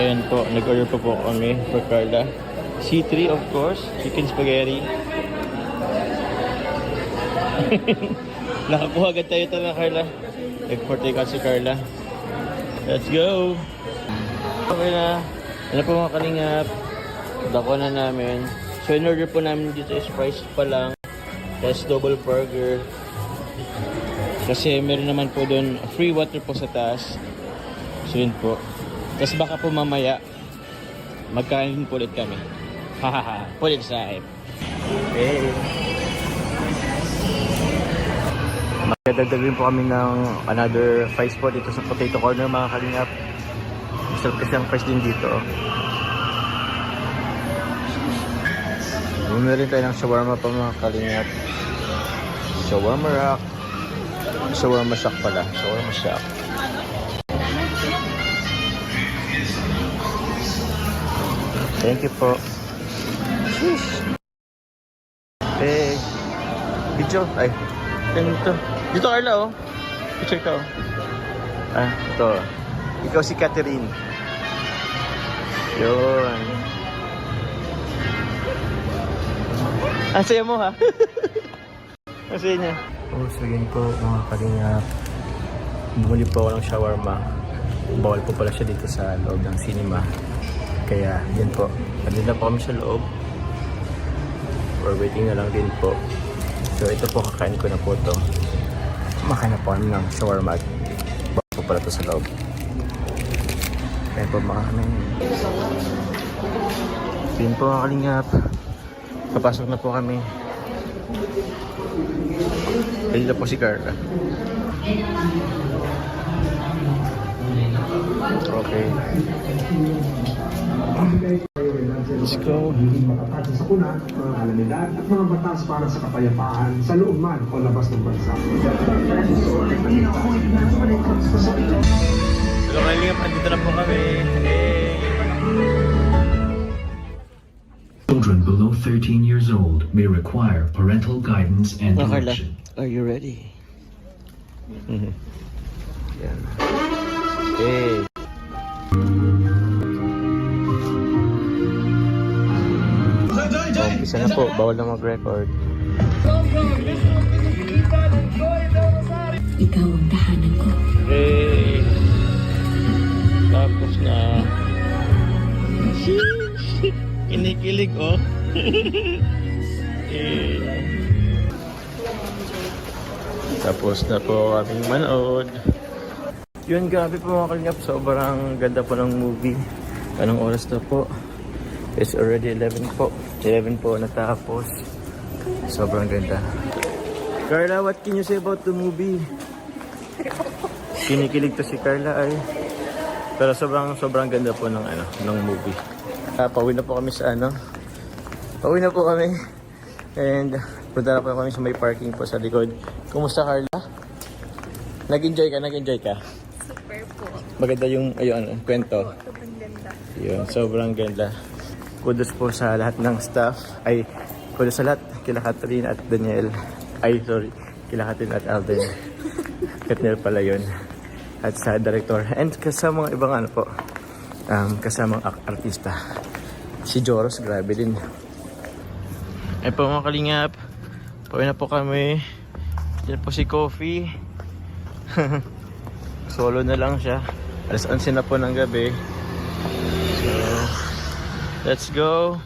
Ayan po, nag-order po po kami for Carla. C3 of course, chicken spaghetti. Nakakuha agad tayo ito na Carla. Nag-for take out si Carla. Let's go! Okay na. Ano po mga kalingap? Dako na namin. So in order po namin dito is fries pa lang. Tapos double burger. Kasi meron naman po doon free water po sa taas. So yun po. Tapos baka po mamaya magkain po ulit kami. Hahaha. Pulit sa akin. Okay. Magdadagdag po kami ng another fries po dito sa potato corner mga kalingap. Masarap kasi ang fries din dito. Bumili rin tayo ng shawarma pa mga kalingap. Shawarma rock. Shawarma shack pala. Shawarma shack. Thank you po. Eh, video. Ay, dito. Dito Carla oh. Picture ka oh. Ah, ito. Ikaw si Catherine. Yun. Ang saya mo ha? Ang saya niya. Oh, so yun po mga kalingap. Bumuli po ako ng shawarma. Bawal po pala siya dito sa loob ng cinema. Kaya yun po. Nandun na po kami sa loob. Or waiting na lang din po. So ito po kakain ko na po to. Makain na po kami ng shawarma. Bawal po pala to sa loob. Kaya po mga kami. Yun po kalingap. Papasok na po kami. Ayun na po si Carla. Okay. Let's go. makapasa sa kuna, mga kalamidad at mga batas para sa kapayapaan sa loob man o labas ng bansa. Hello kalingap, andito na po kami. Children below 13 years old may require parental guidance and Oh, Carla, direction. are you ready? Mhm. Yan. Okay. Umpisa na po, bawal na mag-record. Ikaw ang tahanan ko. Okay. Tapos na. Kinikilig oh. eh. Tapos na po kaming manood. Yun, grabe po mga kalingap. Sobrang ganda po ng movie. Anong oras na po? It's already 11 po. 11 po natapos. Sobrang ganda. Carla, what can you say about the movie? Kinikilig to si Carla ay. Pero sobrang sobrang ganda po ng ano, ng movie. Uh, pauwi na po kami sa ano. Pauwi na po kami. And punta na po kami sa may parking po sa likod. Kumusta Carla? Nag-enjoy ka, nag-enjoy ka. Super po. Maganda yung ayun, kwento. Sobrang ganda. Yun, sobrang ganda. Kudos po sa lahat ng staff. Ay, kudos sa lahat. Kila Catherine at Daniel. Ay, sorry. Kila Catherine at Alden. Katniel pala yun. At sa director. And kasama mga ibang ano po. Um, kasamang artista. Si Joros, grabe din. Ay po mga kalingap. Pauwi na po kami. Yan po si Coffee. Solo na lang siya. Alas 11 na po ng gabi. So, let's go.